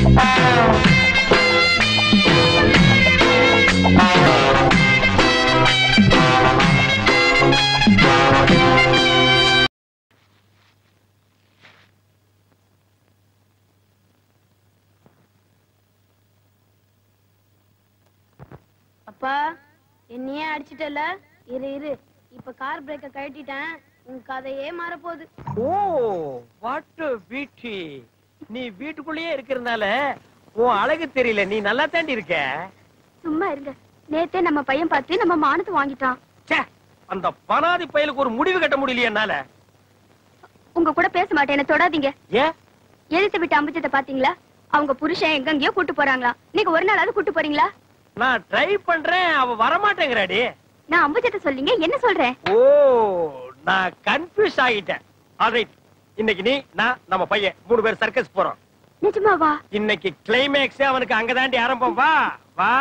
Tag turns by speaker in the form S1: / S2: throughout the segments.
S1: அப்பா என்னையே அடிச்சிட்டல இரு இரு. இப்ப கார் பிரேக்க கழட்டிட்டேன். உன் கதையே மாறப்போகுது.
S2: ஓ வாட் பீட்டி நீ வீட்டுக்குள்ளேயே இருக்கிறதுனால உன் அழகு தெரியல. நீ நல்லா தாண்டி இருக்க.
S1: சும்மா இருங்க. நேத்தே நம்ம பையன் பார்த்து நம்ம மானத்தை வாங்கிட்டான்.
S2: அந்த பனாதி பயலுக்கு ஒரு முடிவு கட்ட முடியலையே என்னால.
S1: உங்க கூட பேச மாட்டேன். என்ன தொடாதீங்க.
S2: ஏன்
S1: எழுத்து விட்டு அம்புஜத்தை பாத்தீங்களா அவங்க புருஷன் எங்கெங்கயோ கூட்டு போறாங்களா நீங்க ஒரு நாளாவது கூட்டு போறீங்களா?
S2: நான் ட்ரை பண்றேன். அவ வரமாட்டேங்கிறாடி.
S1: நான் அம்புஜத்தை சொல்லிங்க என்ன சொல்றேன்?
S2: ஓ நான் கன்ஃபியூஸ் ஆகிட்டேன். அதை இன்னைக்கு நீ நான் நம்ம பையன் மூணு பேர் சர்க்கஸ் போறோம்.
S1: நிஜமாவா?
S2: இன்னைக்கு கிளைமேக்ஸ் அவனுக்கு அங்கதாண்டி ஆரம்பம். வா வா.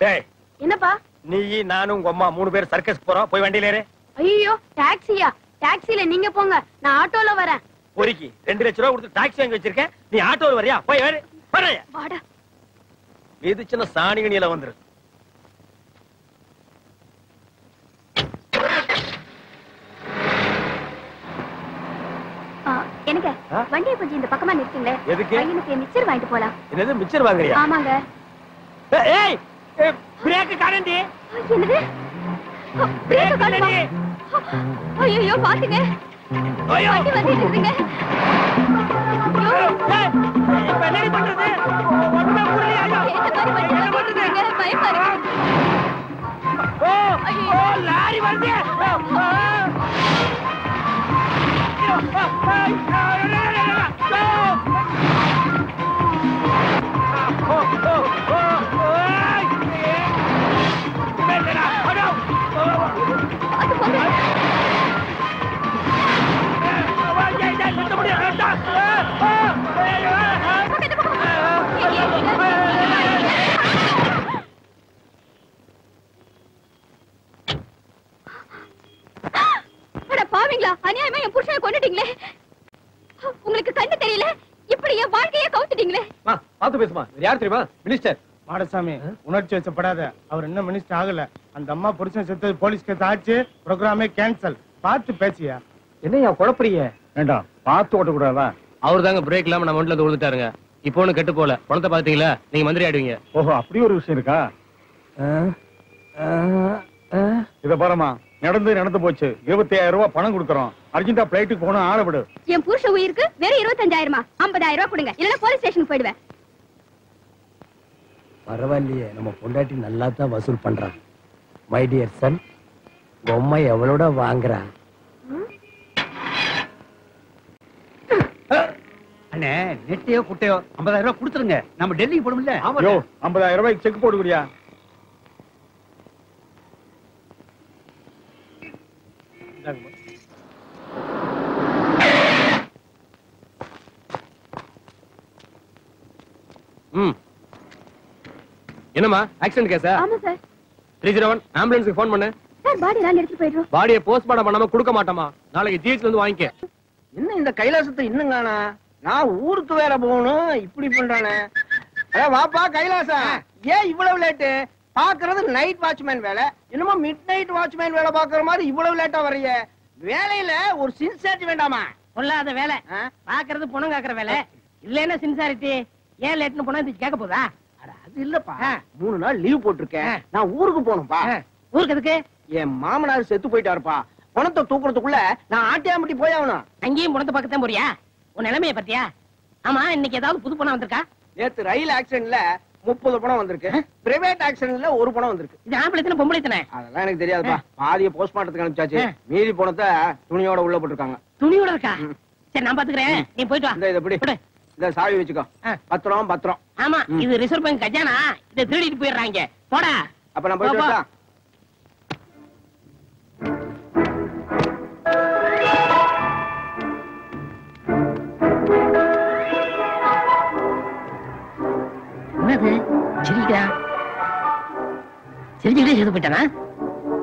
S2: டேய்
S1: என்னப்பா?
S2: நீ நானும் உங்க அம்மா மூணு பேர் சர்க்கஸ் போறோம். போய் வண்டியில ஏறு.
S1: ஐயோ டாக்ஸியா டாக்ஸில நீங்க போங்க. நான் ஆட்டோல வரேன்.
S2: பொறுக்கி ரெண்டு லட்ச ரூபா கொடுத்து டாக்ஸி வாங்கி வச்சிருக்கேன். நீ ஆட்டோல வரியா? போய் வரையா
S1: வாடா.
S2: இது சின்ன சாணிகணியில வந்துரு.
S1: எனக்கு? வண்டியை கொஞ்சம் இந்த பக்கமா நிறுத்துங்களே.
S2: எதுக்கு?
S1: பையனுக்கு மிச்சர் வாங்கிட்டு போலாம்.
S2: என்னது மிச்சர் வாங்குறியா?
S1: ஆமாங்க.
S2: ஏய், பிரேக் காரண்டி
S1: ஆ, என்னது காணுமா? ஆ, ஐயையோ பாத்துங்க.
S2: ஐயோ.
S1: வண்டி வந்துட்டு இருக்குங்க. ha,
S2: ha, ha. யார் தெரியுமா? மினிஸ்டர்.
S3: மாடசாமி உணர்ச்சி வச்சப்படாத அவர் இன்னும் மினிஸ்டர் ஆகல. அந்த அம்மா புருஷன் செத்தது போலீஸ் கேஸ் ஆச்சு ப்ரோக்ராமே கேன்சல் பார்த்து பேசியா?
S2: என்னையா குழப்பறீங்க?
S3: வேண்டாம் பார்த்து ஓட்டக்கூடாதா?
S4: அவர் தாங்க பிரேக் இல்லாம நம்ம ஒன்றுல விழுந்துட்டாருங்க இப்போ ஒண்ணு கெட்டு போல பணத்தை பாத்தீங்களா நீங்க மந்திரி ஆடுவீங்க
S3: ஓஹோ அப்படி ஒரு விஷயம் இருக்கா? இத பாருமா நடந்து நடந்து போச்சு. இருபத்தி ஆயிரம் ரூபாய் பணம் கொடுக்கறோம். அர்ஜென்டா பிளைட்டுக்கு போகணும் ஆள விடு.
S1: என் புருஷ உயிருக்கு வெறும் இருபத்தஞ்சாயிரமா? ஐம்பதாயிரம் ரூபாய் கொடுங்க. இல்லன்னா போலீஸ் ஸ்டேஷனுக்கு போயிடுவேன்.
S5: பரவாயில்லையே நம்ம பொண்டாட்டி நல்லா தான் வசூல் பண்றான் மை டியர் சன் பொம்மை எவ்வளோட வாங்குறா?
S6: அண்ணே நெட்டையோ குட்டையோ ஐம்பதாயிரம் ரூபாய் கொடுத்துருங்க. நம்ம டெல்லிக்கு போடும்ல
S3: யோ ஐம்பதாயிரம் ரூபாய்க்கு செக் போடுக்குறியா
S4: ம். என்னம்மா? ஆக்சிடென்ட் கேஸா
S1: ஆமா சார்
S4: த்ரீ ஜீரோ ஒன் ஆம்புலன்ஸுக்கு ஃபோன் பண்ணு.
S1: சார் பாடி எல்லாம் எடுத்துட்டு போயிடுறோம்.
S4: பாடியை போஸ்ட்மார்ட்டம் பண்ணாம கொடுக்க மாட்டோமா? நாளைக்கு ஜிஹெச்ல இருந்து வாங்கிக்க.
S7: என்ன இந்த கைலாசத்தை இன்னும் காணா நான் ஊருக்கு வேற போகணும் இப்படி பண்றானே. அட வாப்பா கைலாசா ஏன் இவ்வளவு லேட்டு பாக்குறது நைட் வாட்ச்மேன் வேலை. என்னமோ மிட் நைட் வாட்ச்மேன் வேலை பாக்குற மாதிரி இவ்வளவு லேட்டா வர்றீங்க. வேலையில ஒரு சின்சியாரிட்டி வேண்டாமா?
S8: பொல்லாத வேலை? பாக்குறது பொண்ணு காக்குற வேலை. இல்லன்னா சின்சாரிட்டி ஏன் லேட்னு போனா இது கேட்க போதா?
S7: இல்லப்பா. மூணு நாள் லீவ் போட்டிருக்கேன். நான் ஊருக்கு போகணும்பா.
S8: ஊருக்கு எதுக்கு?
S7: என் மாமனார் செத்து போயிட்டாருப்பா. பணத்தை தூக்குறதுக்குள்ள நான் ஆட்டியாம்பட்டி போய் ஆகணும்.
S8: அங்கேயும் பணத்தை பக்கத்தான் போறியா? உன் நிலைமைய பத்தியா ஆமா இன்னைக்கு ஏதாவது புது பணம் வந்திருக்கா?
S7: நேத்து ரயில் ஆக்சிடென்ட்ல முப்பது பணம் வந்திருக்கு. பிரைவேட் ஆக்சிடென்ட்ல ஒரு பணம் வந்திருக்கு.
S8: இது ஆம்பளை எத்தனை பொம்பளை எத்தனை
S7: அதெல்லாம் எனக்கு தெரியாதுப்பா. பாதிய போஸ்ட்மார்ட்டத்துக்கு அனுப்பிச்சாச்சு. மீதி பணத்தை துணியோட உள்ள போட்டிருக்காங்க.
S8: துணியோட இருக்கா? சரி நான் பாத்துக்கிறேன். நீ போயிட்டு வா.
S7: இந்த இதை பிடி.
S8: கொடு.
S7: இந்த சாவி வச்சுக்கோ. பத்திரம் பத்திரம்.
S8: ஆமா இது ரிசர்வ் பேங்க் கஜானா. இதை திருடிட்டு போயிடுறாங்க. போடா.
S7: அப்ப நான் போயிட்டு. வரட்டா?
S8: என்னது? சிரிக்கிறா. சிரிச்சுக்கிட்டே செத்து போயிட்டானா?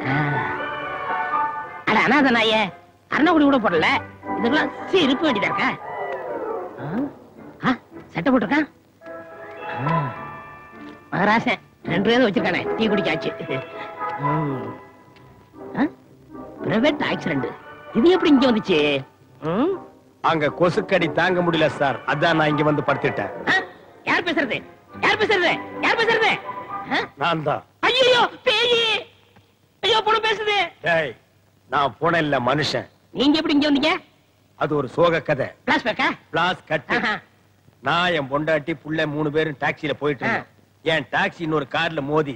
S8: ஆ. அட அனாத நாயே அருணாக்குடி கூட போடல. இதுக்கெல்லாம் சிரிப்பு வேண்டியதா இருக்கா? சட்டை போட்டிருக்கான் மகராசன் ரெண்டு பேரும் வச்சிருக்கானே டீ குடிக்காச்சு பிரைவேட் ஆக்சிடென்ட் இது எப்படி இங்க வந்துச்சு?
S2: அங்க கொசுக்கடி தாங்க முடியல சார். அதான் நான் இங்க வந்து படுத்துட்டேன்.
S8: யார் பேசுறது? யார் பேசுறது? யார் பேசுறது?
S2: நான் தான்.
S8: ஐயோ பேயி! ஐயோ பொண்ணு பேசுது.
S2: டேய் நான் போன இல்ல மனுஷன்.
S8: நீங்க எப்படி இங்க வந்தீங்க?
S2: அது ஒரு சோக கதை.
S8: பிளாஸ் பேக்கா
S2: பிளாஸ் கட்டு
S8: ஆஹா.
S2: நான் என் பொண்டாட்டி புள்ள மூணு பேரும் டாக்ஸில போயிட்டு இருந்தோம். என் டாக்ஸி இன்னொரு கார்ல மோதி.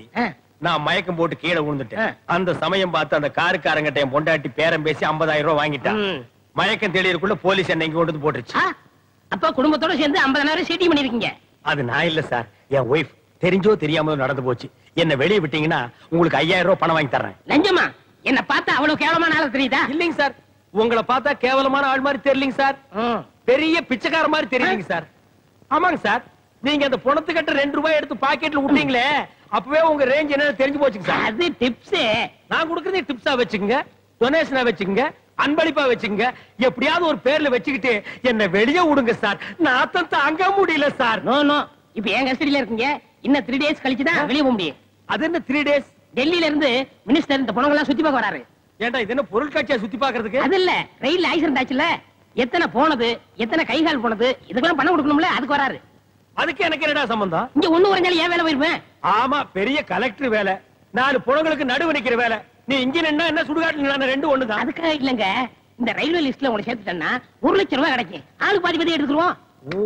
S2: நான் மயக்கம் போட்டு கீழே விழுந்துட்டேன். அந்த சமயம் பார்த்து அந்த காருக்காரங்கிட்ட என் பொண்டாட்டி பேரம் பேசி 50000 ரூபாய் வாங்கிட்டான். மயக்கம் தெளியறதுக்குள்ள போலீஸ் என்னை இங்க கொண்டு வந்து போட்டுருச்சு.
S8: அப்ப குடும்பத்தோட சேர்ந்து 50000 சீட்டி பண்ணிருக்கீங்க.
S2: அது நான் இல்ல சார். என் ஒய்ஃப் தெரிஞ்சோ தெரியாமலோ நடந்து போச்சு. என்ன வெளியே விட்டீங்கன்னா உங்களுக்கு 5000 ரூபாய் பணம் வாங்கி தர்றேன்.
S8: லஞ்சமா என்ன பார்த்தா அவ்வளவு கேவலமான ஆளு தெரியுதா?
S2: இல்லைங்க சார். உங்களை பார்த்தா கேவலமான ஆள் மாதிரி தெரியலங்க சார். பெரிய பிச்சைக்கார மாதிரி தெரியுங்க சார். ஆமாங்க சார். நீங்க அந்த பணத்துக்கிட்ட ரெண்டு ரூபாய் எடுத்து பாக்கெட்ல விட்டீங்களே அப்பவே உங்க ரேஞ்ச் என்னன்னு தெரிஞ்சு போச்சுங்க சார்.
S8: அது டிப்ஸ்
S2: நான் கொடுக்கறதே டிப்ஸா வச்சுக்கோங்க டொனேஷனா வச்சுக்கோங்க அன்பளிப்பா வச்சுக்கோங்க. எப்படியாவது ஒரு பேர்ல வச்சுக்கிட்டு என்ன வெளியே விடுங்க சார். நாத்தம் தாங்க முடியல சார்.
S8: நோ நோ இப்ப என் கஸ்டடியில இருக்கீங்க. இன்னும் த்ரீ டேஸ் கழிச்சு தான் வெளிய போக முடியும்.
S2: அது என்ன த்ரீ டேஸ்
S8: டெல்லியில இருந்து மினிஸ்டர் இந்த பணங்கள்லாம் சுத்தி பார்க்க வராரு.
S2: ஏன்டா இது என்ன பொருள் காட்சியா சுத்தி பாக்குறதுக்கு
S8: அது இல்ல ரயில் ஆக்சிடென்ட் ஆச்சுல எத்தனை போனது எத்தனை கை கால் போனது இதுக்கெல்லாம் பணம் கொடுக்கணும்ல? அதுக்கு வராரு.
S2: அதுக்கு எனக்கு என்னடா சம்பந்தம்?
S8: இங்க ஒண்ணு குறைஞ்சாலும் ஏன் வேலை போயிருப்பேன்
S2: ஆமா பெரிய கலெக்டர் வேலை. நாலு புலங்களுக்கு நடுவு நிக்கிற வேலை. நீ இங்க நின்னா என்ன சுடுகாட்டு ரெண்டு ஒண்ணுதான்.
S8: அதுக்காக இல்லங்க. இந்த ரயில்வே லிஸ்ட்ல உங்களை சேர்த்துட்டேன்னா ஒரு லட்சம் ரூபாய் கிடைக்கும். ஆளு பாதி பாதி எடுத்துருவோம்
S2: ஓ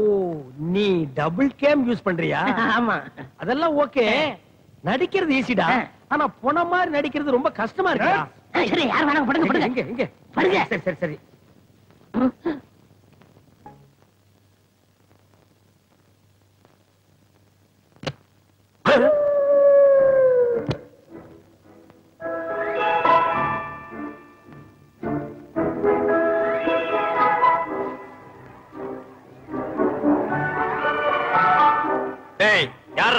S2: நீ டபுள் கேம் யூஸ் பண்றியா?
S8: ஆமா.
S2: அதெல்லாம் ஓகே நடிக்கிறது ஈஸிடா. ஆனா பொண மாதிரி நடிக்கிறது ரொம்ப கஷ்டமா இருக்கா
S8: சரி யார் வேணாம் படுங்க படுங்க.
S2: எங்க
S8: படுங்க.
S2: சரி சரி சரி.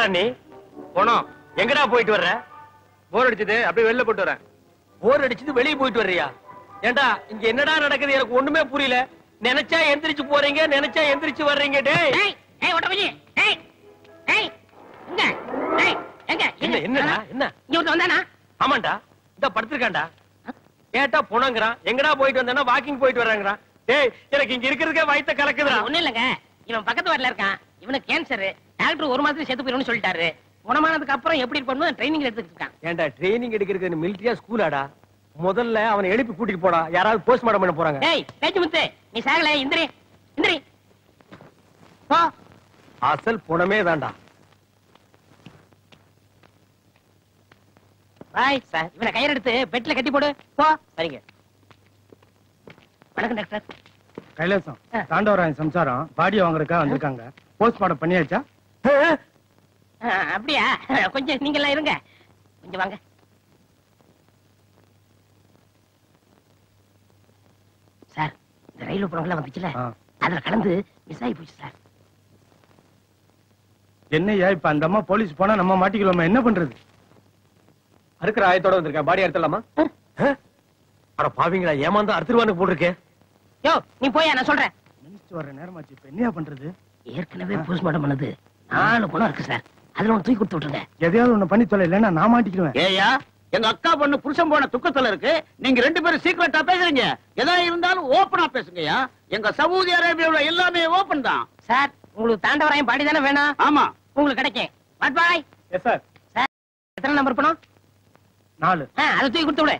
S2: நீ? போனோம். எங்கடா போயிட்டு வர்ற?
S4: போர் அடிச்சது அப்படியே வெளில போட்டு வரேன்.
S2: போர் அடிச்சுட்டு வெளிய போயிட்டு வர்றியா? ஏண்டா இங்க என்னடா நடக்குது? எனக்கு ஒண்ணுமே புரியல. நினைச்சா எந்திரிச்சு போறீங்க நினைச்சா எந்திரிச்சு வர்றீங்க டேய்.
S8: ஏய் போய் ஏய் ஏய் எங்க? ஏய் எங்க?
S2: என்ன என்னடா என்ன?
S8: இங்க ஒருத்தன் வந்தானா?
S2: ஆமாண்டா இந்த படுத்திருக்காண்டா கேட்டா புணங்குறான். எங்கடா போயிட்டு வந்தானா வாக்கிங் போயிட்டு வர்றாங்கறான். டேய் எனக்கு இங்க இருக்கிறதுக்கே வயித்த கலக்குதுடா.
S8: ஒண்ணு இல்லங்க. இவன் பக்கத்து வார்டுல இருக்கான். இவனுக்கு கேன்சர் டாக்டர் ஒரு மாசத்துல செத்து போயிடும்னு சொல்லிட்டாரு. குணமானதுக்கு அப்புறம் எப்படி பண்ணணும் ட்ரைனிங் எடுத்துட்டு இருக்கான்.
S2: ஏன்டா ட்ரைனிங் எடுக்கிறது மிலிட்டரியா ஸ்கூலாடா முதல்ல அவனை எழுப்பி கூட்டிட்டு போடா. யாராவது போஸ்ட்மார்ட்டம் பண்ண போறாங்க.
S8: டேய் பேச்சு முத்து. நீ சாகல இந்திரி இந்திரி. போ.
S2: அசல் புணமே தான்டா.
S8: Bye sir. இவனை கயிறு எடுத்து பெட்ல கட்டி போடு. போ. சரிங்க. வணக்கம் டாக்டர்.
S9: கைலாசம். தாண்டவராயன் சம்சாரம் பாடி வாங்குறதுக்காக வந்திருக்காங்க. போஸ்ட்மார்ட்டம் பண்ணியாச்சா?
S8: அப்படியா? கொஞ்சம் நீங்க எல்லாம் இருங்க. கொஞ்சம் வாங்க. சார் இந்த ரயில் பணம்லாம் வந்துச்சுல. அதுல கலந்து மிஸ் ஆகி போச்சு சார்.
S9: என்னய்யா இப்ப அந்த அம்மா போலீஸ் போனா நம்ம மாட்டிக்கலாமா? என்ன பண்றது?
S4: அறுக்கிற ஆயத்தோட வந்திருக்கேன். பாடி அறுத்தலாமா
S2: அட பாவிங்களா ஏமாந்தா அறுத்துருவானு போட்டிருக்கேன்
S8: யோ நீ போயா நான் சொல்றேன்
S9: மினிஸ்டர் வர நேரமாச்சு இப்ப என்னையா பண்றது?
S8: ஏற்கனவே போஸ்ட்மார்ட்டம் பண்ணது. நாலு பணம் இருக்கு சார். அதுல ஒன்று தூக்கி கொடுத்து விட்டுருங்க.
S9: எதையாவது ஒண்ணு பண்ணி தொலை இல்லைன்னா நான் மாட்டிக்குவேன்
S10: ஏயா எங்க அக்கா பொண்ணு புருஷன் போன துக்கத்துல இருக்கு. நீங்க ரெண்டு பேரும் சீக்கிரட்டா பேசுறீங்க. எதா இருந்தாலும் ஓபனா பேசுங்கய்யா. எங்க சவுதி அரேபியாவுல எல்லாமே ஓபன் தான்.
S8: சார் உங்களுக்கு தாண்டவராயம் பாடி தானே வேணும்?
S10: ஆமா.
S8: உங்களுக்கு கிடைக்கும். பாட் பாய்?
S9: எஸ் சார்
S8: எத்தனை நம்பர் பணம்
S9: நாலு.
S8: ஆ, அதை தூக்கி கொடுத்து விடு.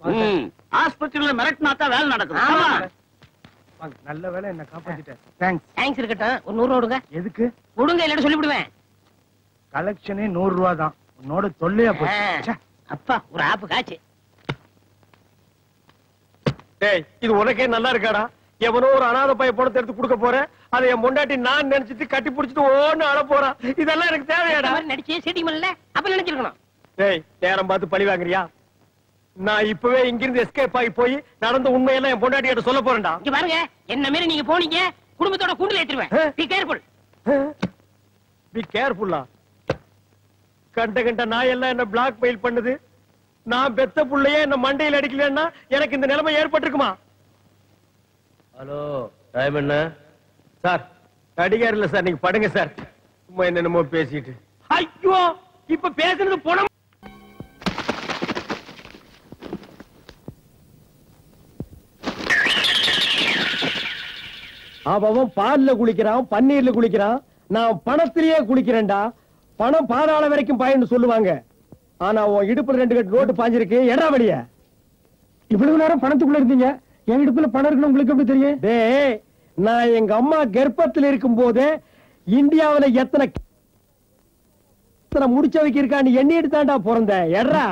S10: ம். ஆஸ்பத்திரியில மிரட்டினா தான் வேலை நடக்கும்.
S8: ஆமா.
S9: நல்ல வேலை என்ன காப்பாத்திட்டேன். தேங்க்ஸ்
S8: தேங்க்ஸ் இருக்கட்டும். ஒரு நூறு ரூபா விடுங்க
S9: எதுக்கு?
S8: விடுங்க இல்லைன்னு சொல்லிவிடுவேன்.
S9: கலெக்ஷனே நூறு ரூபா தான். உன்னோட தொல்லையா போச்சு.
S8: அப்பா ஒரு ஆப்பு காச்சு
S2: டேய் இது உனக்கே நல்லா இருக்காடா? எவனோ ஒரு அனாதை பைய பணத்தை எடுத்து கொடுக்க போறேன் அதை என் பொண்டாட்டி நான் நினைச்சிட்டு கட்டி புடிச்சிட்டு ஓன்னு அழ போறான் இதெல்லாம் எனக்கு தேவையாடா?
S8: நடிச்சு சீட்டிங் பண்ணல அப்ப நினைச்சிருக்கணும்.
S2: டேய் நேரம் பார்த்து பழி வாங்குறியா? நான் இப்பவே இங்கிருந்து எஸ்கேப் ஆகி போய் நடந்த உண்மையெல்லாம் என் பொண்டாட்டி கிட்ட சொல்ல போறேன்டா.
S8: இங்க பாருங்க என்ன மாரி நீங்க போனீங்க? குடும்பத்தோட கூண்டுல ஏத்திருவேன். பி கேர்ஃபுல்
S2: பி கேர்ஃபுல்லா கண்ட கண்ட நாய் எல்லாம் என்ன பிளாக் மெயில் பண்ணுது? நான் பெத்த புள்ளையே என்ன மண்டையில் அடிக்கலன்னா எனக்கு இந்த நிலைமை ஏற்பட்டிருக்குமா?
S4: ஹலோ டைம் என்ன?
S2: சார் அடிகார் இல்ல சார் நீங்க படுங்க சார். சும்மா என்னென்னமோ பேசிட்டு. ஐயோ இப்ப பேசுனது போன
S11: அவன் பால்ல குளிக்கிறான் பன்னீர்ல குளிக்கிறான் நான் பணத்திலேயே குளிக்கிறேன்டா. பணம் பாதாள வரைக்கும் பாயன்னு சொல்லுவாங்க. ஆனா உன் இடுப்புல ரெண்டு கட்டு ரோட்டு பாஞ்சிருக்கு. எடா வழிய? இவ்வளவு நேரம் பணத்துக்குள்ள இருந்தீங்க. என் இடுப்புல பணம் இருக்குன்னு உங்களுக்கு எப்படி தெரியும்? டேய் நான் எங்க அம்மா கர்ப்பத்தில் இருக்கும் போதே இந்தியாவுல எத்தனை எத்தனை முடிச்சவைக்கு இருக்கான்னு எண்ணி எடுத்தாண்டா பிறந்த. எடா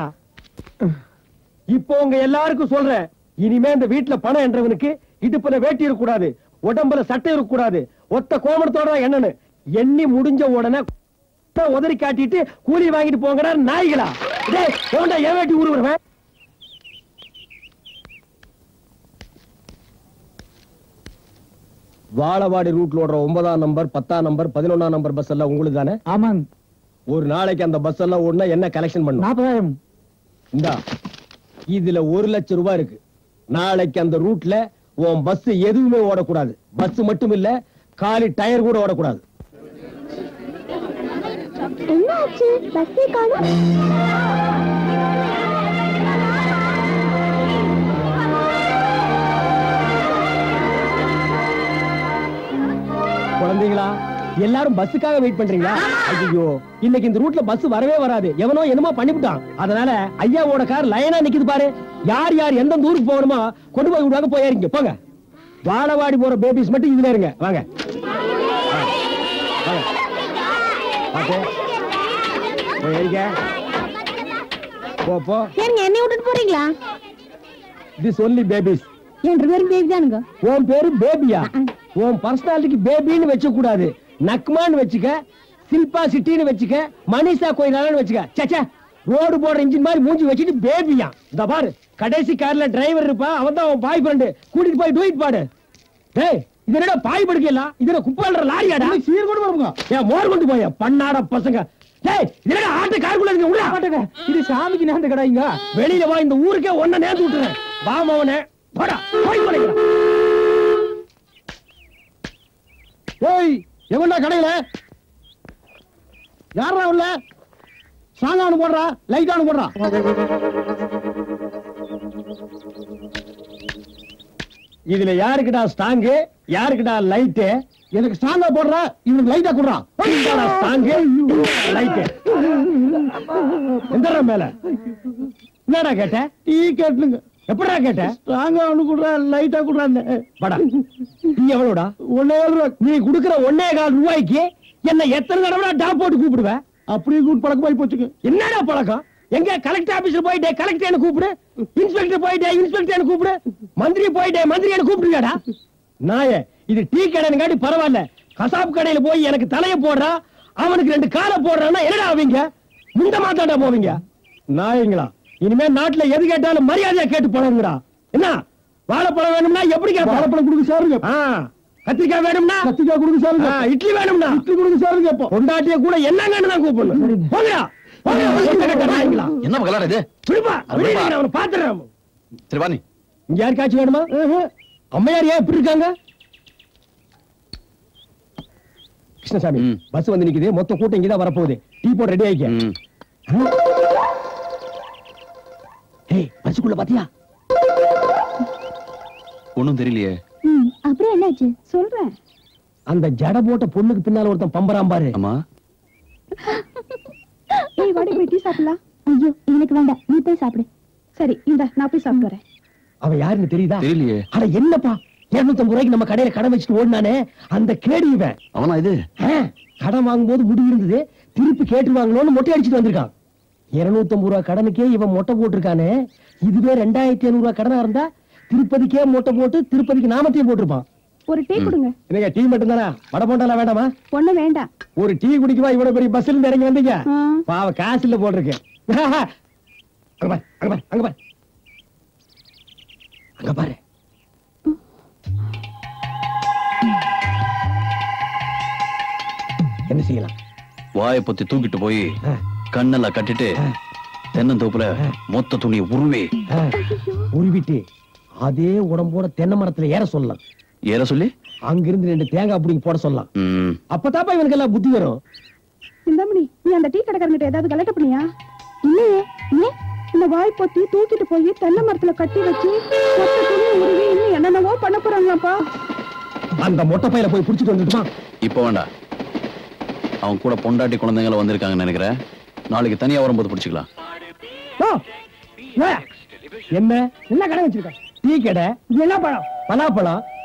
S11: இப்போ உங்க எல்லாருக்கும் சொல்றேன். இனிமே இந்த வீட்டுல பணம் என்றவனுக்கு இடுப்புல வேட்டி இருக்க கூடாது உடம்புல சட்டை இருக்க கூடாது ஒத்த கோமணத்தோட என்னன்னு எண்ணி முடிஞ்ச உடனே உதறி காட்டிட்டு கூலி வாங்கிட்டு போங்கடா நாய்களா. டேய் எவன்டா வேட்டி உருவுறவன் வாழவாடி ரூட்ல ஓடுற ஒன்பதாம் நம்பர் பத்தாம் நம்பர் பதினொன்னாம் நம்பர் பஸ் எல்லாம் உங்களுக்கு தானே?
S12: ஆமாங்க
S11: ஒரு நாளைக்கு அந்த பஸ் எல்லாம் ஓடுனா என்ன கலெக்ஷன் பண்ணும்?
S12: நாற்பதாயிரம்
S11: இந்தா இதுல ஒரு லட்சம் ரூபாய் இருக்கு. நாளைக்கு அந்த ரூட்ல உன் பஸ் எதுவுமே ஓடக்கூடாது. பஸ் மட்டும் இல்ல காலி டயர் கூட ஓடக்கூடாது.
S13: என்ன ஆச்சு பஸ்ஸே காணும்
S11: குழந்தைங்களா எல்லாரும் பஸ்ஸுக்காக வெயிட் பண்றீங்களா? ஐயோ இன்னைக்கு இந்த ரூட்ல பஸ் வரவே வராது. எவனோ என்னமோ பண்ணிவிட்டான். அதனால ஐயாவோட கார் லைனா நிக்குது பாரு. யார் யார் எந்த ஊருக்கு போகணுமோ கொண்டு போய் விடுவாங்க போயாருங்க போங்க. வாழவாடி போற பேபிஸ் மட்டும் இதுல இருங்க. வாங்க. பாத்து. போய் ஏறிக்க போ போ
S13: ஏங்க என்னை விட்டுட்டு போறீங்களா?
S11: திஸ் ஒன்லி பேபிஸ்
S13: என் பேபி தானுங்க.
S11: உன் பேரு பேபியா உன் பர்சனாலிட்டிக்கு பேபின்னு வச்ச கூடாது நக்மான்னு வச்சுக்க சில்பா சிட்டின்னு வச்சுக்க மனிஷா கோயிலான்னு வச்சுக்க. சச்சா ரோடு போடுற இன்ஜின் மாதிரி மூஞ்சி வச்சுட்டு பேபியா இந்த பாரு கடைசி கார்ல டிரைவர் இருப்பா அவன் தான் உன் பாய் ஃப்ரெண்டு கூட்டிட்டு போய் டூயிட் பாடு. டேய் இது என்னடா பாய் படுக்கலாம் இது என்ன குப்பை அள்ளுற லாரியாடா? சீர் கொண்டு வருங்க ஏன் மோர் கொண்டு போய பண்ணாட பசங்க. டேய் இது என்னடா ஆட்டு காருக்குள்ள உள்ள. ஆட்டுங்க. இது சாமிக்கு நேர்ந்த கடைங்க. வெளியில வா இந்த ஊருக்கே ஒன்ன நேர்ந்து விட்டுறேன். வா மவனே. போடா. போய் கொலைக்கலாம் ஏய் எவன்டா கடையில? யாரா உள்ள? சாங்கானு போடுறா லைட்டானு போடுறா. இதுல யாருக்குடா ஸ்டாங்கு யாருக்குடா லைட்டு எனக்கு ஸ்டாங்கா போடுறா இவனுக்கு லைட்டா கொடுறா ஸ்டாங்கு லைட்டு எந்தடா மேல. என்னடா கேட்ட? டீ கேட்டுங்க எப்படா கேட்ட? ஸ்ட்ராங்கா ஒண்ணு குடுறா லைட்டா குடுறான்னு படா நீ எவ்வளவுடா? ஒன்னே ரூபா. நீ குடுக்குற ஒன்னே கால் ரூபாய்க்கு என்ன எத்தனை தடவை டாப் போட்டு கூப்பிடுவ? அப்படியே கூட்டு பழக்கமாயி போச்சுங்க. என்னடா பழக்கம்? எங்க கலெக்டர் ஆபீஸ்ல போயிட்டே கலெக்டர் கூப்பிடு இன்ஸ்பெக்டர் போயிட்டே இன்ஸ்பெக்டர் கூப்பிடு மந்திரி போயிட்டே மந்திரி கூப்பிடுங்கடா. நாயே இது டீ கடைங்காட்டி பரவாயில்ல. கசாப் கடையில போய் எனக்கு தலைய போடுறா அவனுக்கு ரெண்டு காலை போடுறான்னா என்னடா ஆவீங்க? முண்ட மாத்தாண்டா போவீங்க? நாயங்களா இனிமே நாட்டுல எது கேட்டாலும் மரியாதையா கேட்டு போனங்கடா என்ன வாழைப்பழம் வேணும்னா எப்படி வாழைப்பழம் கொடுக்க சாருங்க. கத்திரிக்காய் வேணும்னா? கத்திரிக்காய் கொடுக்க சாருங்க. இட்லி வேணும்னா? இட்லி கொடுக்க சாருங்க பொண்டாட்டிய கூட என்னங்கன்னு தான் கூப்பிடணும். போங்கடா.
S14: என்ன மகளா இது?
S11: அவனை பாத்துறேன்.
S14: சரி நீ
S11: இங்க யாருக்காச்சும் வேணுமா? அம்மையார் ஏன் இப்படி இருக்காங்க? கிருஷ்ணசாமி. பஸ் வந்து நிக்குது. மொத்த கூட்டம் இங்கதான் வரப்போகுது. டீ போட ரெடி ஆயிக்க. பஸ்ஸுக்குள்ள பாத்தியா?
S14: ஒண்ணும் தெரியலையே.
S13: ம் அப்புறம் என்னாச்சு? சொல்றேன்.
S11: அந்த ஜட போட்ட பொண்ணுக்கு பின்னால ஒருத்தன் பம்பராம் பாரு.
S13: ஏய் வாடி போய் டீ சாப்பிடலாம். ஐயோ எனக்கு வேண்டாம். நீ போய் சாப்பிடு. சரி இந்த நான் போய் சாப்பிட்டு வரேன்.
S11: அவன் யாருன்னு தெரியுதா?
S14: தெரியலையே.
S11: அட என்னப்பா? இருநூத்தம்பது ரூபாய்க்கு நம்ம கடையில கடன் வச்சுட்டு ஓடினானே? அந்த கேடி இவன்
S14: அவனா இது?
S11: கடன் வாங்கும்போது முடிவு இருந்தது. திருப்பி கேட்டு வாங்கணும்னு மொட்டை அடிச்சிட்டு வந்திருக்கான். இருநூத்தம்பது ரூபாய் கடனுக்கே இவன் மொட்டை போட்டிருக்கானே. இதுவே ரெண்டாயிரத்தி ஐநூறு ரூபாய் கடனா இருந்தா திருப்பதிக்கே மொட்டை போட்டு திருப்பதிக்கு நாமத்தையும் போட்டிருப்பான்.
S13: ஒரு டீ கொடுங்க.
S11: என்னங்க டீ மட்டும் தானே வடை போண்டாலாம் வேண்டாமா?
S13: ஒண்ணு வேண்டாம்.
S11: ஒரு டீ குடிக்கவா இவ்வளவு பெரிய பஸ்ல இருந்து இறங்கி வந்தீங்க. பாவ காசு இல்ல போட்டிருக்கு அங்க பாரு அங்க பாரு அங்க பாரு. அங்க பாரு. என்ன செய்யலாம்?
S14: வாயை பொத்தி தூக்கிட்டு போய். கண்ணெல்லாம் கட்டிட்டு தென்னந்தோப்புல மொத்த துணியை உருவி.
S11: உருவிட்டு அதே உடம்போட தென்னை மரத்துல ஏற சொல்லலாம்.
S14: ஏற சொல்லி.
S11: அங்கிருந்து ரெண்டு தேங்காய் பிடிங்கி போட சொல்லலாம். அப்பதாப்பா இவனுக்கு எல்லாம் புத்தி வரும்.
S13: சிந்தாமணி நீ அந்த டீ கடைக்காரங்கிட்ட ஏதாவது கலட்ட பண்ணியா? இல்லையே இந்த வாய் பொத்தி தூக்கிட்டு போய் தென்னை மரத்துல கட்டி வச்சு கொத்த துணி உருவி இன்னும் என்னென்னவோ பண்ண போறாங்களாப்பா
S11: அந்த மொட்டை பையில போய் புடிச்சிட்டு வந்துட்டுமா
S14: இப்போ வேண்டாம் அவன் கூட பொண்டாட்டி குழந்தைங்கள வந்திருக்காங்கன்னு நினைக்கிறேன் நாளைக்கு தனியா வரும்போது பிடிச்சிக்கலாம்.
S11: என்ன? என்ன கடை வச்சிருக்க? டீ கடை? இது என்ன பழம்? பலாப்பழம்?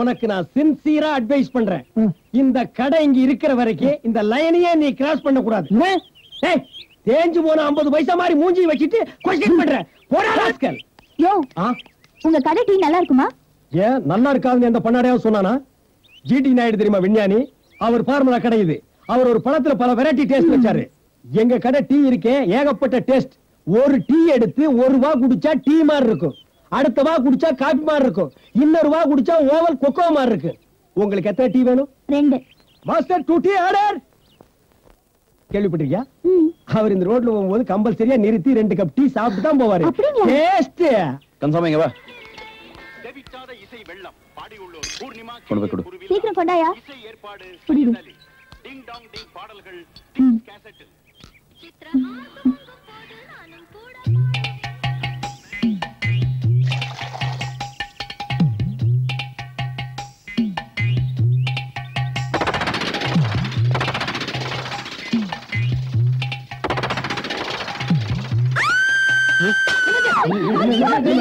S11: உனக்கு நான் சின்சியரா அட்வைஸ் பண்றேன். இந்த கடை இங்க இருக்கிற வரைக்கும் இந்த லைனையே நீ கிராஸ் பண்ண கூடாது தேஞ்சு போன 50 பைசா மாதிரி மூஞ்சி வச்சிட்டு கொஸ்டின் பண்ற. போடா ராஸ்கல்.
S13: யோ உங்க கடை டீ நல்லா இருக்குமா?
S11: ஏன் நல்லா இருக்காதுன்னு எந்த பண்ணாடையாவது சொன்னானா? ஜிடி நாயுடு தெரியுமா விஞ்ஞானி? அவர் ஃபார்முலா கடை இது. அவர் ஒரு பழத்துல பல வெரைட்டி டேஸ்ட் வச்சாரு. எங்க கடை டீ இருக்கே ஏகப்பட்ட டேஸ்ட் ஒரு டீ எடுத்து ஒரு வா குடிச்சா டீ மாதிரி இருக்கும். அடுத்த வா குடிச்சா காபி மாதிரி இருக்கும். இன்னொரு வா குடிச்சா ஓவல் கொக்கோ மாதிரி இருக்கு. உங்களுக்கு எத்தனை டீ வேணும்?
S13: ரெண்டு.
S11: மாஸ்டர் டூ டீ ஆர்டர் கேள்விப்பட்டிருக்கியா. அவர் இந்த ரோட்ல போகும்போது கம்பல்சரியா நிறுத்தி ரெண்டு கப் டீ சாப்பிட்டு தான் போவாரு? டேஸ்ட்
S14: கன்சாமி இங்க வா. கொண்டு போய் கொடு.
S13: சீக்கிரம் கொண்டாயா? புரியுது. ம்.
S11: கரப்பாம்பூச்சியா
S14: என்ன என்னமாச்சு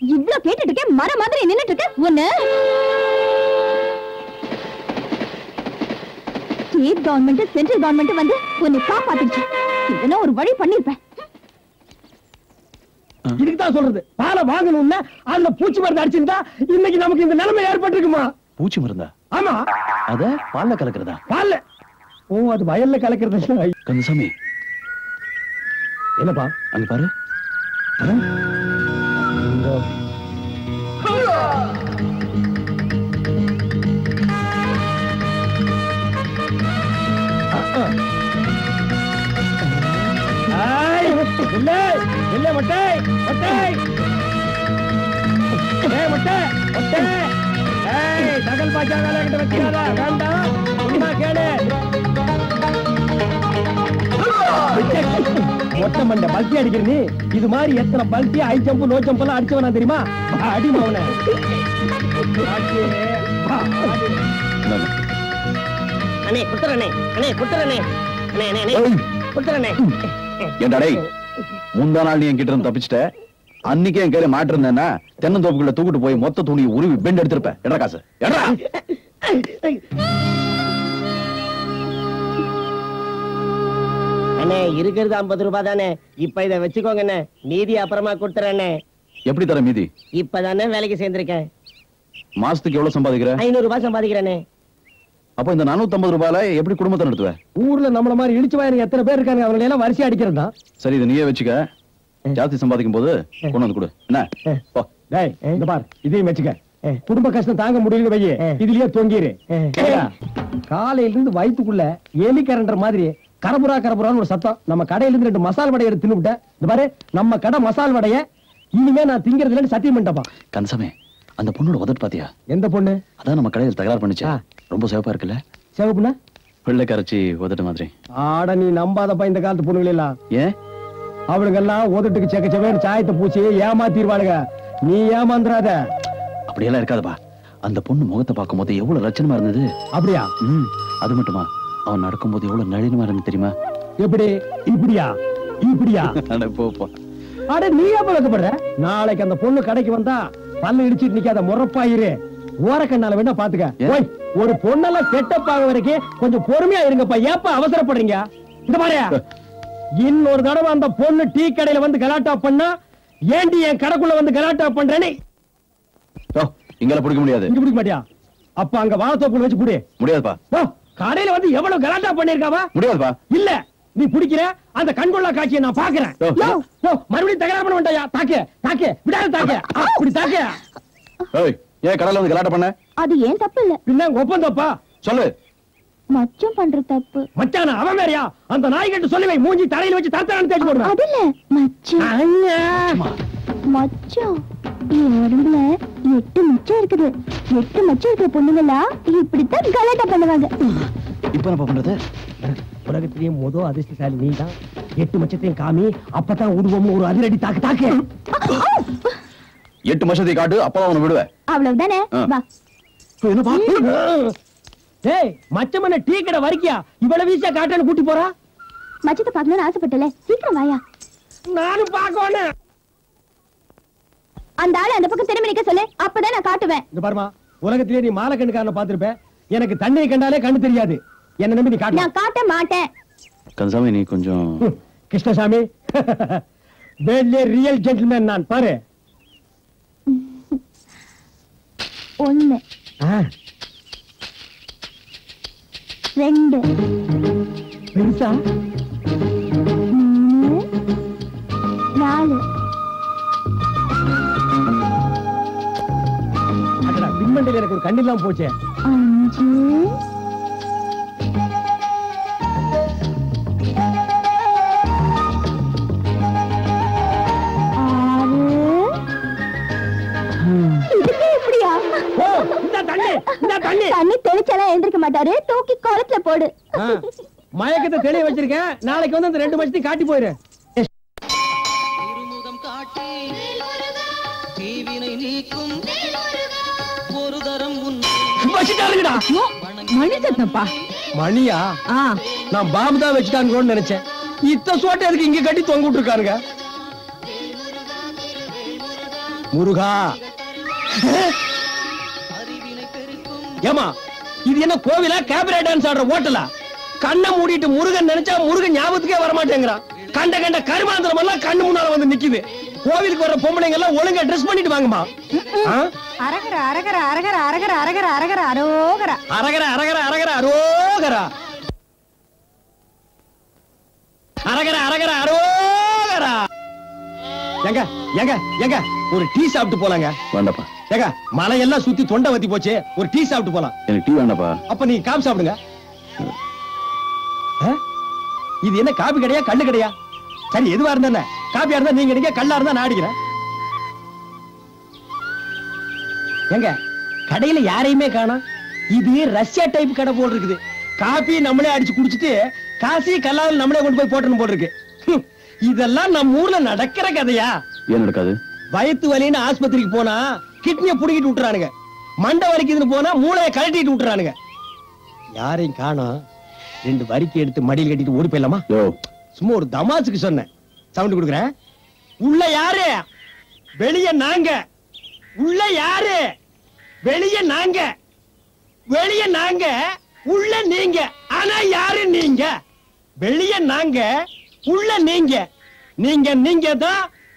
S13: இவ்ளோ கேட்டுட்டு மர மாதிரி நின்னுட்டு இருக்க ஒண்ணு ஸ்டேட் கவர்மெண்ட் சென்ட்ரல் கவர்மெண்ட் வந்து உன்னை காப்பாத்திடுச்சு. இதெல்லாம் ஒரு வழி பண்ணிருப்பேன்.
S11: சொல்றது. பாலை வாங்கணும்னா அதுல பூச்சி மருந்து அடிச்சிருந்தா இன்னைக்கு நமக்கு இந்த நிலைமை ஏற்பட்டிருக்குமா?
S14: பூச்சி மருந்தா?
S11: ஆமா.
S14: அத பால்ல கலக்குறதா?
S11: பால்ல. ஓ அது வயல்ல கலக்கிறது.
S14: கந்தசாமி.
S11: என்னப்பா?
S14: அங்க பாரு.
S11: பாஜா வேலை கிட்ட வச்சிடாத வேண்டாம் சும்மா கேளு மொட்டை மண்டை பல்ட்டி அடிக்கிற நீ இது மாதிரி எத்தனை பல்ட்டி ஹை ஜம்ப் லோ ஜம்ப் எல்லாம் அடிச்சவனா தெரியுமா அடி மவன.
S8: அண்ணே குடுத்துறனே அண்ணே குடுத்துறனே அண்ணே அண்ணே குடுத்துறனே
S14: ஏன்டா டேய் முந்தா நாள் நீ என்கிட்ட இருந்து தப்பிச்சிட்ட அன்னைக்கே என் கையில மாட்டிருந்தேன்னா தென்னந்தோப்புக்குள்ள தூக்கிட்டு போய் மொத்த துணியை உருவி பெண்ட் எடுத்திருப்ப எடா காசு. எடா
S8: அண்ணே இருக்கிறது ஐம்பது ரூபாய் தானே இப்ப இத வச்சுக்கோங்க அண்ணே. மீதி அப்புறமா கொடுத்துறேண்ணே
S14: எப்படி தர மீதி?
S8: இப்பதானே வேலைக்கு சேர்ந்திருக்கேன்.
S14: மாசத்துக்கு எவ்வளவு சம்பாதிக்கிற?
S8: ஐநூறு ரூபாய் சம்பாதிக்கிறேனே.
S14: அப்ப இந்த 450 ரூபாயில எப்படி குடும்பத்தை நடத்துவ?
S11: ஊர்ல நம்மள மாதிரி இழிச்சு வாயனுங்க எத்தனை பேர் இருக்காங்க அவங்களை எல்லாம் வரிசை அடிக்கிறதா?
S14: சரி இதை நீயே வச்சுக்க. ஜாஸ்தி சம்பாதிக்கும் போது கொண்டு வந்து கொடு. என்ன?
S11: இந்த பார் இதையும் வச்சுக்க. குடும்ப கஷ்டம் தாங்க முடியல வையே. இதுலயே தொங்கிரு. காலையில இருந்து வயித்துக்குள்ள எலி கரண்டர் மாதிரி கரபுரா கரபுரான்னு ஒரு சத்தம். நம்ம கடையில இருந்து ரெண்டு மசால் வடையை எடுத்து தின்னுவிட்டேன் இந்த பாரு நம்ம கடை மசால் வடைய இனிமே நான் திங்கிறது இல்லைன்னு சத்தியம் பண்ணிட்டப்பா.
S14: கந்தசாமி அந்த பொண்ணோட உதட்டு பாத்தியா?
S11: எந்த பொண்ணு?
S14: அதான் நம்ம கடையில் தகராறு பண்ணுச்சா. ரொம்ப சிவப்பா இருக்குல்ல?
S11: சிவப்புண்ணா
S14: வெள்ளை கரைச்சி உதட்டு மாதிரி.
S11: ஆட நீ நம்பாதப்பா இந்த காலத்து எல்லாம்
S14: ஏன்?
S11: அவளுங்க எல்லாம் உதட்டுக்கு செக்க செவேன்னு சாயத்தை பூச்சி ஏமாத்திடுவாளுங்க நீ ஏமாந்துறாத.
S14: அப்படியெல்லாம் இருக்காதுப்பா. அந்த பொண்ணு முகத்தை பார்க்கும்போது எவ்வளவு லட்சணமா இருந்தது?
S11: அப்படியா?
S14: ம் அது மட்டுமா? அவன் நடக்கும்போது எவ்வளவு நளினமா இருந்து தெரியுமா?
S11: எப்படி? இப்படியா? இப்படியா?
S14: போப்பா
S11: அட நீ பழக்கப்படுற நாளைக்கு அந்த பொண்ணு கடைக்கு வந்தா பல்ல இடிச்சிட்டு நிக்காத முறப்பாயிரு. ஓரக்கண்ணால வேணா பாத்துக்க? ஓய் ஒரு பொண்ணெல்லாம் செட்டப் ஆக வரைக்கும் கொஞ்சம் பொறுமையா இருங்கப்பா. ஏப்பா அவசரப்படுறீங்க? இந்த பாரு. இன்னொரு தடவை அந்த பொண்ணு டீ கடையில வந்து கலாட்டா பண்ணா ஏண்டி என் கடைக்குள்ள வந்து கலாட்டா பண்றேன்னு?
S14: ஓ இங்கெல்லாம் பிடிக்க முடியாது.
S11: இங்க பிடிக்க மாட்டியா? அப்ப அங்க வாழத்தோப்புல வச்சு புடி.
S14: முடியாதுப்பா.
S11: ஓ கடையில வந்து எவ்வளவு கலாட்டா பண்ணிருக்காவா?
S14: முடியாதுப்பா.
S11: இல்ல நீ பிடிக்கிற அந்த கண்கொள்ளா காட்சியை நான் பாக்குறேன். மறுபடியும் தகராறு பண்ண வேண்டாயா? தாக்கு தாக்கு விடாத தாக்கு. ஆ, இப்படி தாக்கு.
S14: ஏய் ஏன் கடல்ல வந்து கலாட்டம் பண்ண?
S13: அது ஏன் தப்பு இல்ல?
S11: பின்ன உங்க ஒப்பந்தப்பா.
S14: சொல்லு.
S13: மச்சம் பண்ற தப்பு.
S11: மச்சான அவன் வேறயா? அந்த நாய் கட்டு சொல்லி வை மூஞ்சி தலையில வச்சு தரத்தரான்னு தேய்ச்சி போடுவேன்.
S13: அது இல்ல மச்சம்
S11: அண்ணா.
S13: மச்சம் என் உடம்புல எட்டு மச்சம் இருக்குது. எட்டு மச்சம் இருக்கிற பொண்ணுங்களா இப்படித்தான் கலாட்டா பண்ணுவாங்க.
S14: இப்ப என்ன பண்றது?
S11: உலகத்திலேயே முத அதிர்ஷ்டசாலி நீ தான் எட்டு மச்சத்தையும் காமி அப்பதான் உருவம் ஒரு அதிரடி தாக்கு தாக்கு.
S14: எட்டு வருஷத்தை காட்டு அப்பதான் அவனை விடுவேன்.
S13: அவ்வளவுதானே. வா.
S11: ஏய் மச்சமன டீ கடை வரைக்கியா இவ்வளவு வீசா காட்டன்னு கூட்டி போறா?
S13: மச்சத்தை பார்க்கணும்னு ஆசைப்பட்டல. சீக்கிரம் வாயா.
S11: நானும் பாக்கணும்
S13: அந்த ஆளு அந்த பக்கம் திரும்பி நிக்க சொல்லு. அப்பதான் நான் காட்டுவேன்.
S11: இந்த பாருமா உலகத்திலேயே நீ மாலை கண்ணுக்காரனை பார்த்திருப்ப. எனக்கு தண்ணியை கண்டாலே கண்ணு தெரியாது. என்ன நம்பி நீ காட்டு
S13: நான் காட்ட மாட்டேன்.
S14: கந்தசாமி நீ கொஞ்சம்
S11: கிருஷ்ணசாமி. வேட்லே ரியல் ஜென்டில்மேன் நான் பாரு.
S13: ஒண்ணு.
S11: ஆ,
S13: ரெண்டு.
S11: பெருசா?
S13: மூணு. நாலு.
S11: அடடா பின்மண்டையில எனக்கு ஒரு கண்ணு இல்லாம போச்சே.
S13: அஞ்சு. மாட்டாரு தூக்கி குளத்துல போடு.
S11: மயக்கத்தை தெளிய வச்சிருக்கேன். நாளைக்கு வந்து அந்த ரெண்டு மச்சத்தையும் காட்டி போயிரு. மணியா? நான் பாம்பு தான் வச்சுட்டாங்கன்னு நினைச்சேன். இத்த சோட்டை எதுக்கு இங்க கட்டி தொங்க விட்டுருக்காருங்க முருகா ஏமா இது என்ன கோவிலா கேபரே டான்ஸ் ஆடுற ஹோட்டலா கண்ணை மூடிட்டு முருகன் நினைச்சா முருகன் ஞாபகத்துக்கே வர மாட்டேங்கிறான் கண்ட கண்ட கருமாந்திரம் எல்லாம் கண்ணு முன்னால வந்து நிக்குது. கோவிலுக்கு வர பொம்பளைங்க எல்லாம் ஒழுங்கா ட்ரெஸ் பண்ணிட்டு வாங்கம்மா?
S13: அரகர அரகர அரகர அரகர அரகர அரகர அரோகர.
S11: அரகர அரகர அரகர அரோகரா. அரகர அரகர அரோகரா. எங்க எங்க எங்க ஒரு டீ சாப்பிட்டு போலாங்க.
S14: வேண்டாப்பா.
S11: ஏங்க மலையெல்லாம் சுத்தி தொண்டை வத்தி போச்சு. ஒரு டீ சாப்பிட்டு போலாம்.
S14: எனக்கு டீ வேண்டாப்பா
S11: அப்ப நீங்க காபி சாப்பிடுங்க? இது என்ன காபி கடையா கண்ணு கடையா? சரி எதுவா இருந்தா? காபியா இருந்தா நீங்க அடிக்க கல்லா இருந்தா நான் அடிக்கிறேன். எங்க கடையில யாரையுமே காணோம் இது ரஷ்யா டைப் கடை போல் இருக்குது. காபி நம்மளே அடிச்சு குடிச்சிட்டு காசி கல்லாவில் நம்மளே கொண்டு போய் போட்டணும் போல் இருக்கு இதெல்லாம் நம்ம ஊர்ல நடக்கிற கதையா?
S14: ஏன் நடக்காது?
S11: வயித்து வலின்னு ஆஸ்பத்திரிக்கு போனா கிட்னிய புடுங்கிட்டு விட்டுறானுங்க. மண்டை வலிக்குதுன்னு போனா மூளையை கழட்டிட்டு விட்டுறானுங்க. யாரையும் காணோம். ரெண்டு வரிக்கை எடுத்து மடியில் கட்டிட்டு ஓடி போயிடலாமா? சும்மா ஒரு தமாசுக்கு சொன்னேன். சவுண்ட் கொடுக்குறேன். உள்ள யாரு? வெளிய நாங்க. உள்ள யாரு? வெளிய நாங்க. வெளிய நாங்க. உள்ள நீங்க. ஆனா யாரு நீங்க? வெளிய நாங்க. உள்ள நீங்க. நீங்க நீங்க தான்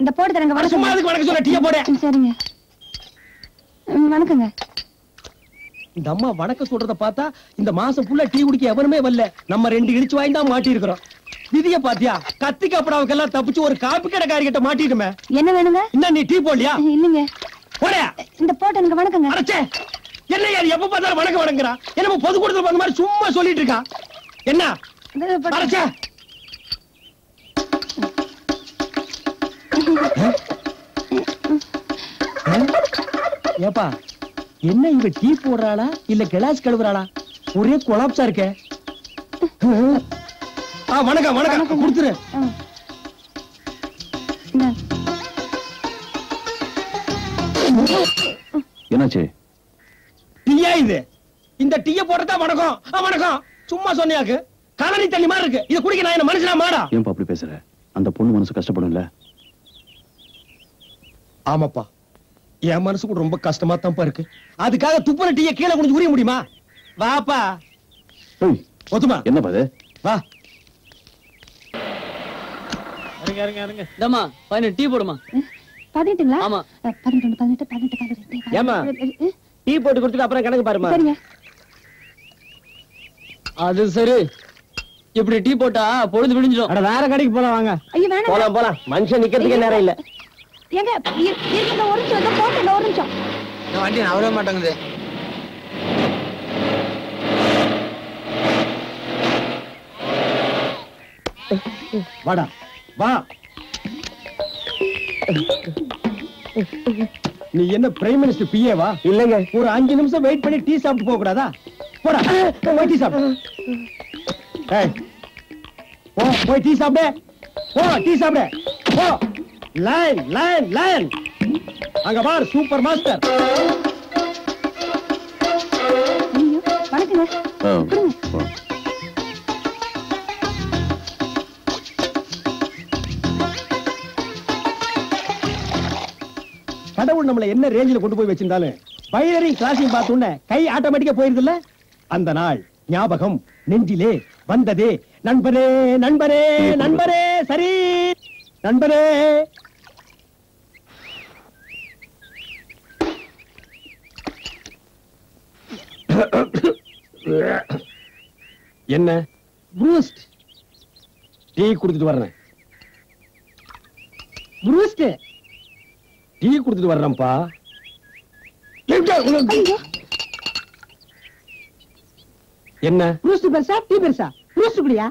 S13: இந்த போட்டு தரங்க
S11: சும்மா அதுக்கு வணக்கம் சொல்ல டீயை போட.
S13: சரிங்க. வணக்கங்க.
S11: இந்த அம்மா வணக்கம் சொல்றத பார்த்தா இந்த மாசம் ஃபுல்லா டீ குடிக்க எவனுமே வரல. நம்ம ரெண்டு இடிச்சு வாங்கி தான் மாட்டி இருக்கிறோம் விதிய பாத்தியா? கத்தி கப்படாவுக்கெல்லாம் தப்பிச்சு ஒரு காப்பி கடைக்காரி கிட்ட மாட்டிட்டுமே.
S13: என்ன வேணுங்க?
S11: என்ன நீ டீ போடலையா?
S13: இல்லைங்க.
S11: போட.
S13: இந்த போட்டு எனக்கு வணக்கங்க.
S11: அரைச்சே என்ன யார் எப்ப பார்த்தாலும் வணக்கம் வணங்குறா? என்ன பொது கூடத்துல வந்த மாதிரி சும்மா சொல்லிட்டு இருக்கா? என்ன? அரைச்சே ஏப்பா என்ன இவ டீ போடுறாளா? இல்ல கிளாஸ் கழுவுறாளா? ஒரே கொலாப்ஸா இருக்கே. ஆ வணக்கம் வணக்கம். கொடுத்துரு.
S14: என்னாச்சு?
S11: டீயா இது? இந்த டீய போடுறதா வணக்கம். ஆ, வணக்கம். சும்மா சொன்னியாக்கு. கலனி தண்ணி மாதிரி இருக்கு. இத குடிக்க நான் என்ன மனுஷனா? மாடா.
S14: ஏன்பா அப்படி பேசுற? அந்த பொண்ணு மனசு கஷ்டப்படும்ல.
S11: ஆமாப்பா. என் மனசு கூட ரொம்ப கஷ்டமா தான்ப்பா இருக்கு. அதுக்காக துப்புற டீய கீழே குடிஞ்சு உரிய முடியுமா? வாப்பா.
S14: ஏய்,
S11: ஒத்துமா
S14: என்னப்பா இது
S11: வா.
S15: இந்தம்மா பதினெட்டு டீ போடுமா?
S13: பதினெட்டுங்களா?
S15: ஆமா.
S13: அஹ், பதினெட்டு பதினெட்டு பதினெட்டு பதினெட்டு.
S15: ஏம்மா?
S13: பதினெட்டு.
S15: டீ போட்டு கொடுத்துட்டு அப்புறம் கணக்கு பாருமா
S13: சரிங்க.
S15: அது சரி. இப்படி டீ போட்டா பொழுது விடிஞ்சிடும்.
S11: அட வேற கடைக்கு போலாம் வாங்க.
S15: போலாம் போலாம். மனுஷன் நிக்கிறதுக்கே நேரம் இல்ல.
S13: ஏங்க இரு- இருங்க ஒரு நிமிஷம் இந்த போட்டு இந்த ஒரு நிமிஷம்
S7: வண்டி நவர மாட்டேங்குது.
S11: வாடா வா. நீ என்ன பிரைம் மினிஸ்டர் பிஏ வா? இல்லங்க. ஒரு அஞ்சு நிமிஷம் வெயிட் பண்ணி டீ சாப்பிட்டு போக கூடாதா? போடா போய் டீ சாப்பிடு. போய் டீ சாப்பிடு. போ டீ சாப்பிடு. போ. Line line line. அங்க பார் சூப்பர் மாஸ்டர். கடவுள் நம்மள என்ன ரேஞ்சில கொண்டு போய் வச்சிருந்தாலும் பைலரிங் கிளாஸையும் பார்த்தோன்னே கை ஆட்டோமேட்டிக்கா போயிருதுல்ல? அந்த நாள் ஞாபகம் நெஞ்சிலே வந்ததே. நண்பரே நண்பரே நண்பரே சரி. நண்பரே என்ன? ப்ரூஸ்ட் டீ குடுத்துட்டு வர்றேன். ப்ரூஸ்ட் டீ குடுத்துட்டு வர்றேன்ப்பா.
S13: ஐயோ.
S11: என்ன?
S13: ப்ரூஸ்ட் பெருசா? டீ பெருசா? ப்ரூஸ்ட் குடியா?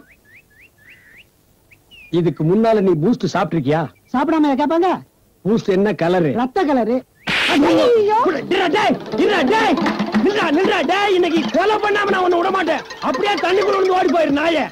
S11: இதுக்கு முன்னால நீ பூஸ்ட் சாப்பிட்டிருக்கியா?
S13: சாப்பிடாம கேட்பாங்க
S11: பூஸ்ட் என்ன கலரு
S13: ரத்த கலரு
S11: இன்னைக்கு கொலை பண்ணாம நான் உன்னை விட மாட்டேன். அப்படியே தண்ணிக்குள்ள விழுந்து ஓடி போயிரு நாயே.